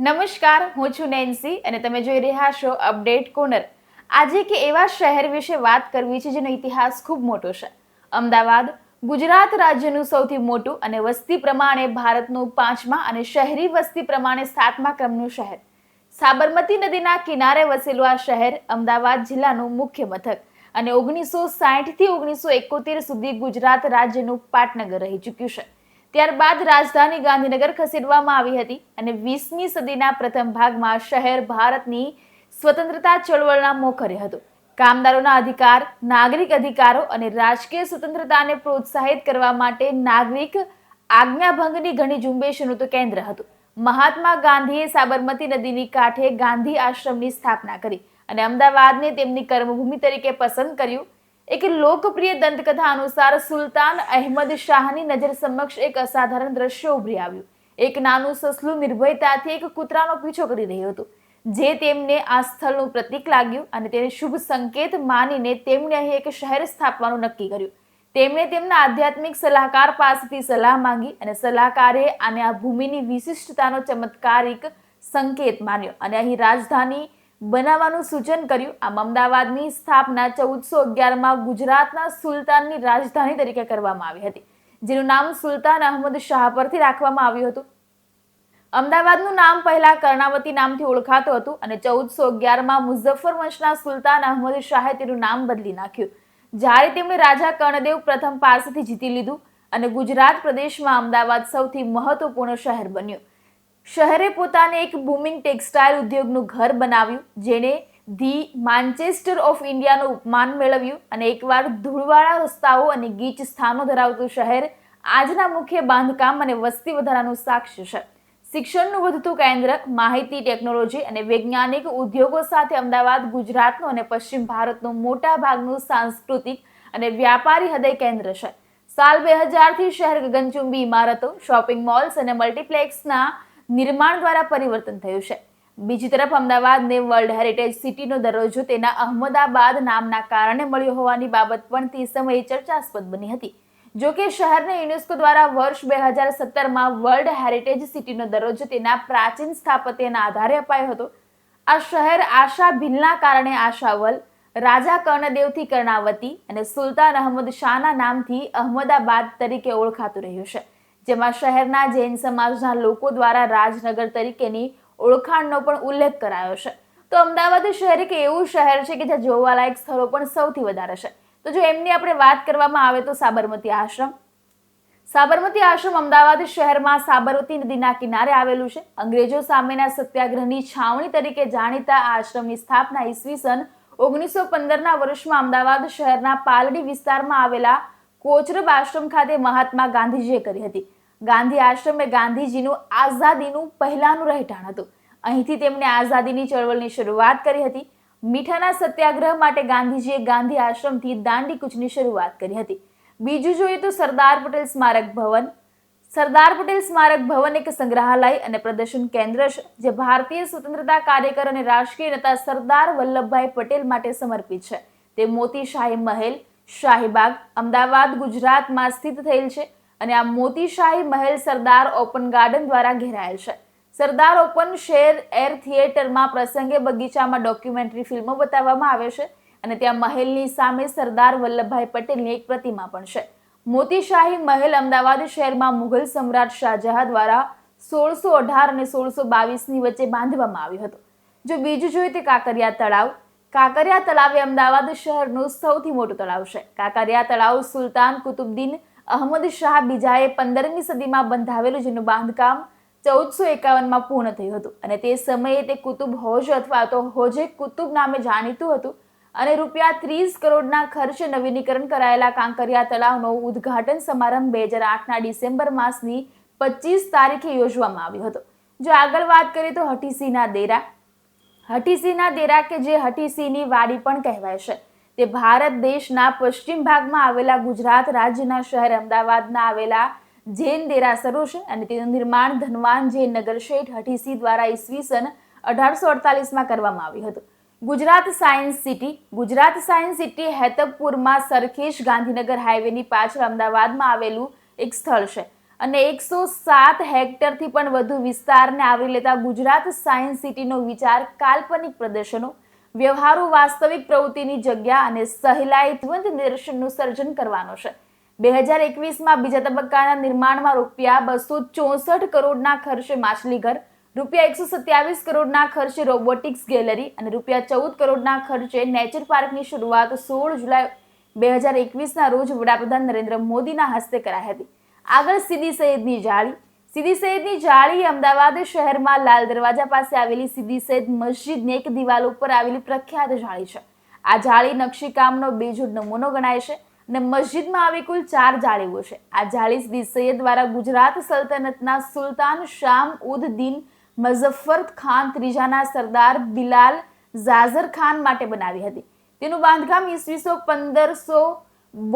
નમસ્કાર, હું છું નેન્સી અને તમે જોઈ રહ્યા છો અપડેટ કોર્નર. આજે કે એવા શહેર વિશે વાત કરવી છે જેનો ઇતિહાસ ખૂબ મોટો છે. અમદાવાદ, ગુજરાત રાજ્યનું સૌથી મોટું અને વસ્તી પ્રમાણે ભારતનું પાંચમા અને શહેરી વસ્તી પ્રમાણે સાતમા ક્રમનું શહેર. સાબરમતી નદીના કિનારે વસેલું આ શહેર અમદાવાદ જિલ્લાનું મુખ્ય મથક અને ઓગણીસો સાઠથી ઓગણીસો એકોતેર સુધી ગુજરાત રાજ્યનું પાટનગર રહી ચૂક્યું છે. ત્યારબાદ રાજધાની ગાંધીનગર ખસેડવામાં આવી હતી અને વીસમી સદીના પ્રથમ ભાગમાં શહેર ભારતની સ્વતંત્રતા ચળવળના મોખરે હતું. કામદારોના અધિકાર, નાગરિક અધિકારો અને રાજકીય સ્વતંત્રતાને પ્રોત્સાહિત કરવા માટે નાગરિક આજ્ઞાભંગની ઘણી ઝુંબેશનું તો કેન્દ્ર હતું. મહાત્મા ગાંધીએ સાબરમતી નદીની કાંઠે ગાંધી આશ્રમની સ્થાપના કરી અને અમદાવાદને તેમની કર્મભૂમિ તરીકે પસંદ કર્યું. એક લોકપ્રિય દંતકથા અનુસાર સુલતાન અહેમદ શાહની નજર સમક્ષ એક અસાધારણ દ્રશ્ય ઉભરી આવ્યું. એક નાનું સસલું નિર્ભયતાથી એક કૂતરાનો પીછો કરી રહ્યું હતું. જે તેમને આ સ્થળનું પ્રતીક લાગ્યું અને તેને શુભ સંકેત માનીને તેમણે અહીં એક શહેર સ્થાપવાનું નક્કી કર્યું. તેમણે તેમના આધ્યાત્મિક સલાહકાર પાસેથી સલાહ માંગી અને સલાહકારે આને આ ભૂમિની વિશિષ્ટતાનો ચમત્કારિક સંકેત માન્યો અને અહીં રાજધાની બનાવવાનું સૂચન કર્યું. આમ અમદાવાદની સ્થાપના ચૌદસો અગિયારમાં ગુજરાતના સુલતાનની રાજધાની તરીકે કરવામાં આવી હતી, જેનું નામ સુલતાન અહમદ શાહ પરથી રાખવામાં આવ્યું હતું. અમદાવાદનું નામ પહેલા કર્ણાવતી નામથી ઓળખાતું હતું અને ચૌદસો અગિયારમાં મુઝફ્ફર વંશના સુલતાન અહમદ શાહે તેનું નામ બદલી નાખ્યું. જ્યારે તેમણે રાજા કર્ણદેવ પ્રથમ પાસેથી જીતી લીધું અને ગુજરાત પ્રદેશમાં અમદાવાદ સૌથી મહત્વપૂર્ણ શહેર બન્યું. શહેરે પોતાને એક બુમિંગ ટેક્સટાઇલ ઉદ્યોગનું ઘર બનાવ્યું, જેણે ધી માન્ચેસ્ટર ઓફ ઇન્ડિયાનું ઉપમાન મેળવ્યું અને એકવાર ધૂળવાળા રસ્તાઓ અને ગીચ સ્થાનો ધરાવતું શહેર આજના મુખ્ય બાંધકામ અને વસ્તી વધારાનું સાક્ષ્ય છે. શિક્ષણનું વધતું કેન્દ્ર માહિતી ટેકનોલોજી અને વૈજ્ઞાનિક ઉદ્યોગો સાથે અમદાવાદ, ગુજરાતનું અને પશ્ચિમ ભારતનું મોટા ભાગનું સાંસ્કૃતિક અને વ્યાપારી હૃદય કેન્દ્ર છે. સાલ બે હજારથી શહેર ગગનચુંબી ઇમારતો, શોપિંગ મોલ્સ અને મલ્ટીપ્લેક્સના નિર્માણ દ્વારા પરિવર્તન થયું છે. બીજી તરફ અમદાવાદને વર્લ્ડ હેરિટેજ સિટીનો દરજ્જો તેના અહમદાબાદ નામના કારણે મળ્યો હોવાની બાબત પણ તે સમયે ચર્ચાસ્પદ બની હતી. જો કે શહેરને યુનેસ્કો દ્વારા વર્ષ બે હજાર સત્તરમાં વર્લ્ડ હેરિટેજ સિટીનો દરજ્જો તેના પ્રાચીન સ્થાપત્યના આધારે અપાયો હતો. આ શહેર આશા ભીલના કારણે આશાવલ, રાજા કર્ણદેવથી કર્ણાવતી અને સુલતાન અહમદ શાહના નામથી અહમદાબાદ તરીકે ઓળખાતું રહ્યું છે. જેમાં શહેરના જૈન સમાજના લોકો દ્વારા રાજનગર તરીકેની ઓળખાણનો પણ ઉલ્લેખ કરાયો છે. તો અમદાવાદ શહેર એક એવું શહેર છે કે જ્યાં જોવાલાયક સ્થળો પણ સૌથી વધારે છે. તો જો એમની આપણે વાત કરવામાં આવે તો સાબરમતી આશ્રમ. સાબરમતી આશ્રમ અમદાવાદ શહેરમાં સાબરમતી નદીના કિનારે આવેલું છે. અંગ્રેજો સામેના સત્યાગ્રહની છાવણી તરીકે જાણીતા આશ્રમની સ્થાપના ઈસવીસન ઓગણીસો પંદરના વર્ષમાં અમદાવાદ શહેરના પાલડી વિસ્તારમાં આવેલા કોચરબ આશ્રમ ખાતે મહાત્મા ગાંધીજીએ કરી હતી. ગાંધી આશ્રમ એ ગાંધીજીનું આઝાદીનું પહેલાનું રહેઠાણ હતું. અહીંથી તેમણે આઝાદીની ચળવળની શરૂઆત કરી હતી. મીઠાના સત્યાગ્રહ માટે ગાંધીજીએ ગાંધી આશ્રમથી દાંડી કૂચની શરૂઆત કરી હતી. બીજું જોઈએ તો સરદાર પટેલ સ્મારક ભવન. સરદાર પટેલ સ્મારક ભવન એક સંગ્રહાલય અને પ્રદર્શન કેન્દ્ર છે, જે ભારતીય સ્વતંત્રતા કાર્યકર અને રાષ્ટ્રીય નેતા સરદાર વલ્લભભાઈ પટેલ માટે સમર્પિત છે. તે મોતી શાહી મહેલ, શાહીબાગ, અમદાવાદ, ગુજરાતમાં સ્થિત થયેલ છે. અને આ મોતીશાહી મહેલ સરદાર ઓપન ગાર્ડન દ્વારા ઘેરાયેલ છે. સરદાર ઓપન શેર એર થિયેટરમાં પ્રસંગે બગીચામાં ડોક્યુમેન્ટરી ફિલ્મો બતાવવામાં આવે છે અને ત્યાં મહેલની સામે સરદાર વલ્લભભાઈ પટેલની એક પ્રતિમા પણ છે. મોતીશાહી મહેલ અમદાવાદ શહેરમાં મુઘલ સમ્રાટ શાહજહાં દ્વારા સોળસો અઢાર અને સોળસો બાવીસની વચ્ચે બાંધવામાં આવ્યો હતો. જો બીજું જોઈએ તે કાંકરિયા તળાવ. કાંકરિયા તળાવ એ અમદાવાદ શહેરનું સૌથી મોટું તળાવ છે. કાંકરિયા તળાવ સુલતાન કુતુબદીન અહમદ શાહ બીજાએ પંદરમી સદીમાં બંધાવેલું જેનું બાંધકામ ચૌદસો એકાવનમાં પૂર્ણ થયું હતું. અને તે સમયે તે કુતુબ હોજ અથવા તો હોજે કુતુબ નામે જાણીતું હતું અને રૂપિયા ત્રીસ કરોડના ખર્ચે નવીનીકરણ કરાયેલા કાંકરિયા તળાવનો ઉદ્ઘાટન સમારંભ બે હજાર આઠના ડિસેમ્બર માસની પચીસ તારીખે યોજવામાં આવ્યો હતો. જો આગળ વાત કરીએ તો હઠીસીના દેરા. હઠીસીના દેરા કે જે હઠીસીની વાડી પણ કહેવાય છે. તે ભારત દેશના પશ્ચિમ ભાગમાં આવેલા ગુજરાત રાજ્યના શહેર અમદાવાદના આવેલા જૈન દેરાસરો છે અને તેનું નિર્માણ ધનવાન જૈન નગર શેઠ હઠીસી દ્વારા ઈસવીસન અઢારસો અડતાલીસમાં કરવામાં આવ્યું હતું. Gujarat science city, Gujarat science city હેતકપુરમાં Sarkhej Gandhinagar હાઈવેની પાછળ અમદાવાદમાં આવેલું એક સ્થળ છે અને એકસો સાત હેક્ટરથી પણ વધુ વિસ્તારને આવરી લેતા ગુજરાત સાયન્સ સિટીનો વિચાર કાલ્પનિક પ્રદર્શનો વ્યવહારુ વાસ્તવિક પ્રવૃત્તિની જગ્યા અને સહેલાઈ ધ્વંદ નિદર્શનનું સર્જન કરવાનો છે. બે હજાર એકવીસમાં બીજા તબક્કાના નિર્માણમાં રૂપિયા બસો ચોસઠ કરોડના ખર્ચે માછલીઘર, રૂપિયા એકસો સત્યાવીસ કરોડના ખર્ચે રોબોટિક્સ ગેલેરી અને રૂપિયા ચૌદ કરોડના ખર્ચે નેચર પાર્કની શરૂઆત સોળ જુલાઈ બે હજાર એકવીસના રોજ વડાપ્રધાન નરેન્દ્ર મોદીના હસ્તે કરાઈ હતી. આગળ સીદી સૈયદની જાળી સીદી સૈયદની જાળી અમદાવાદ શહેરમાં લાલ દરવાજા પાસે આવેલી સીદી સૈયદ મસ્જિદની એક દિવાલ ઉપર આવેલી પ્રખ્યાત જાળી છે. આ જાળી નકશીકામનો બેજોડ નમૂનો ગણાય છે અને મસ્જિદમાં આવી કુલ ચાર જાળીઓ છે. આ જાળી સીદી સૈયદ દ્વારા ગુજરાત સલ્તનતના સુલતાન શામ ઉદ દીન મઝફર ખાન ત્રીજાના સરદાર બિલાલ ઝાઝર ખાન માટે બનાવી હતી. તેનું બાંધકામ ઈસવીસો પંદરસો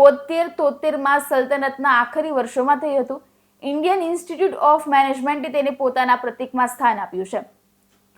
બોતેર તોતેરમાં સલ્તનતના આખરી વર્ષોમાં થયું હતું. ઇન્ડિયન ઇન્સ્ટિટ્યૂટ ઓફ મેનેજમેન્ટે તેને પોતાના પ્રતિકમાં સ્થાન આપ્યું છે.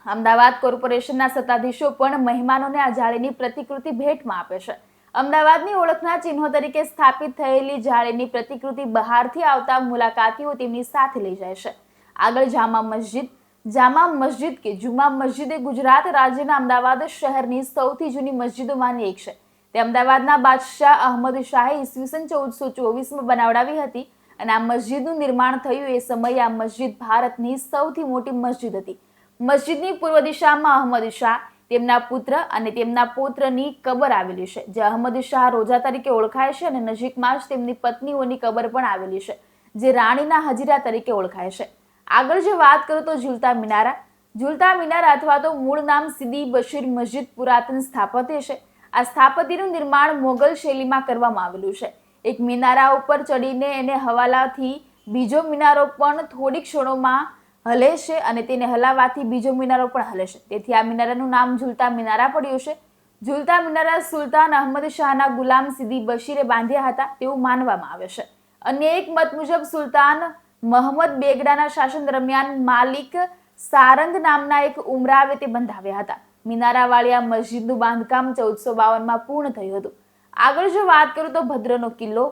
અમદાવાદ કોર્પોરેશનના સત્તાધીશો પણ મહેમાનોને આ જાળીની પ્રતિકૃતિ ભેટમાં આપે છે. અમદાવાદની ઓળખના ચિહ્નો તરીકે સ્થાપિત થયેલી જાળીની પ્રતિકૃતિ બહારથી આવતા મુલાકાતીઓ તેમની સાથે લઈ જાય છે. આગળ જામા મસ્જિદ જામા મસ્જિદ કે જુમા મસ્જિદ ગુજરાત રાજ્યના અમદાવાદ શહેરની સૌથી જૂની મસ્જિદોમાંની એક છે. તે અમદાવાદના બાદશાહ અહમદ શાહે ઈસવીસન ચૌદસો ચોવીસમાં બનાવડાવી હતી અને આ મસ્જિદનું નિર્માણ થયું એ સમયે આ મસ્જિદ ભારતની સૌથી મોટી મસ્જિદ હતી. મસ્જિદની પૂર્વ દિશામાં અહમદ શાહ, તેમના પુત્ર અને તેમના પુત્રની કબર આવેલી છે, જે અહમદ શાહ રોજા તરીકે ઓળખાય છે અને નજીકમાં જ તેમની પત્નીઓની કબર પણ આવેલી છે, જે રાણીના હજીરા તરીકે ઓળખાય છે. આગળ જે વાત કરું તો ઝુલતા મિનારા. ઝુલતા મિનારા અથવા તો મૂળ નામ સીદી બશીર મસ્જિદ પુરાતન સ્થાપત્ય છે. આ સ્થાપત્યનું નિર્માણ મોગલ શૈલીમાં કરવામાં આવેલું છે. એક મિનારા ઉપર ચડીને એને હવાલાથી બીજો મિનારો પણ થોડીક ક્ષણોમાં હલે છે અને તેને હલાવવાથી બીજો મિનારો પણ હલે છે તેથી આ મિનારાનું નામ ઝુલતા મિનારા પડ્યું છે. ઝુલતા મિનારા સુલતાન અહમદ શાહના ગુલામ સીદી બશીરે બાંધ્યા હતા તેવું માનવામાં આવે છે. અન્ય એક મત મુજબ સુલતાન મહમ્મદ બેગડાના શાસન દરમિયાન માલિક સારંગ નામના એક ઉમરાવે તે બંધાવ્યા હતા. મિનારાવાળી આ મસ્જિદનું બાંધકામ ચૌદસો બાવનમાં પૂર્ણ થયું હતું. આગળ જો વાત કરું તો ભદ્રનો કિલ્લો.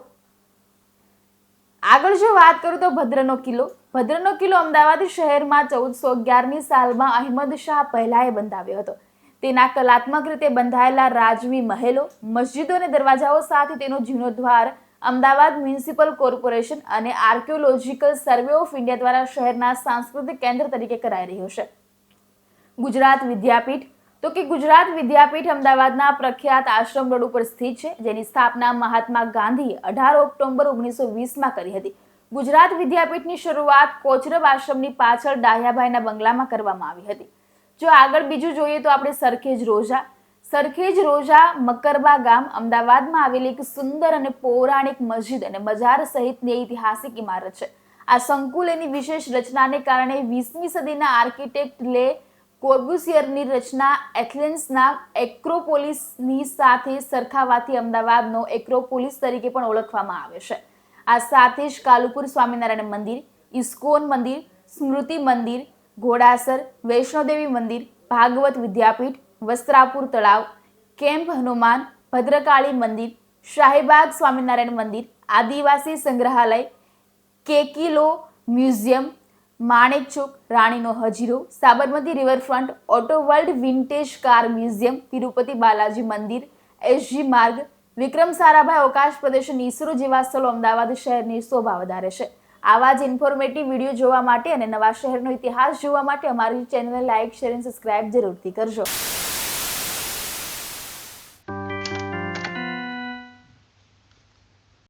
આગળ જો વાત કરું તો ભદ્રનો કિલ્લો. ભદ્રનો કિલ્લો અમદાવાદ શહેરમાં ચૌદસો અગિયારની સાલમાં અહેમદ શાહ પહેલાએ બંધાવ્યો હતો. તેના કલાત્મક રીતે બંધાયેલા રાજવી મહેલો, મસ્જિદો અને દરવાજાઓ સાથે તેનો જીર્ણોદ્ધાર અમદાવાદ મ્યુનિસિપલ કોર્પોરેશન અને આર્કિયોલોજીકલ સર્વે ઓફ ઇન્ડિયા દ્વારા શહેરના સાંસ્કૃતિક કેન્દ્ર તરીકે કરાઈ રહ્યો છે. ગુજરાત વિદ્યાપીઠ તો કે ગુજરાત વિદ્યાપીઠ અમદાવાદના પ્રખ્યાત આશ્રમ રોડ ઉપર સ્થિત છે, જેની સ્થાપના મહાત્મા ગાંધીએ અઢાર ઓક્ટોબર ઓગણીસો વીસમાં કરી હતી. ગુજરાત વિદ્યાપીઠની શરૂઆત કોચરબ આશ્રમની પાછળ ડાહ્યાભાઈના બંગલામાં કરવામાં આવી હતી. જો આગળ બીજું જોઈએ તો આપણે સરખેજ રોજા સરખેજ રોજા મકરબા ગામ અમદાવાદમાં આવેલી એક સુંદર અને પૌરાણિક મસ્જિદ અને બજાર સહિતની ઐતિહાસિક ઇમારત છે. આ સંકુલ એની વિશેષ રચનાને કારણે વીસમી સદીના આર્કિટેક્ટ લે કોર્બુસિયરની રચના એથેન્સના એક્રોપોલિસની સાથે સરખાવાથી અમદાવાદનો એક્રોપોલિસ તરીકે પણ ઓળખવામાં આવે છે. આ સાથે જ કાલુપુર સ્વામિનારાયણ મંદિર, ઇસ્કોન મંદિર, સ્મૃતિ મંદિર, ઘોડાસર, વૈષ્ણોદેવી મંદિર, ભાગવત વિદ્યાપીઠ, વસ્ત્રાપુર તળાવ, કેમ્પ હનુમાન, ભદ્રકાળી મંદિર શાહીબાગ સ્વામિનારાયણ મંદિર, આદિવાસી સંગ્રહાલય, કેકીલો મ્યુઝિયમ માણેક ચોક, રાણીનો હજીરો, Sabarmati riverfront, auto world vintage car museum, Tirupati Balaji મંદિર એસજી માર્ગ, વિક્રમ સારાભાઈ અવકાશ પ્રદર્શન, ઈસરો જેવા સ્થળો અમદાવાદ શહેરની શોભા વધારે છે. આવા જ ઇન્ફોર્મેટિવ વીડિયો જોવા માટે અને નવા શહેરનો ઇતિહાસ જોવા માટે અમારી ચેનલને લાઇક શેર અને સબસ્ક્રાઇબ જરૂરથી કરજો.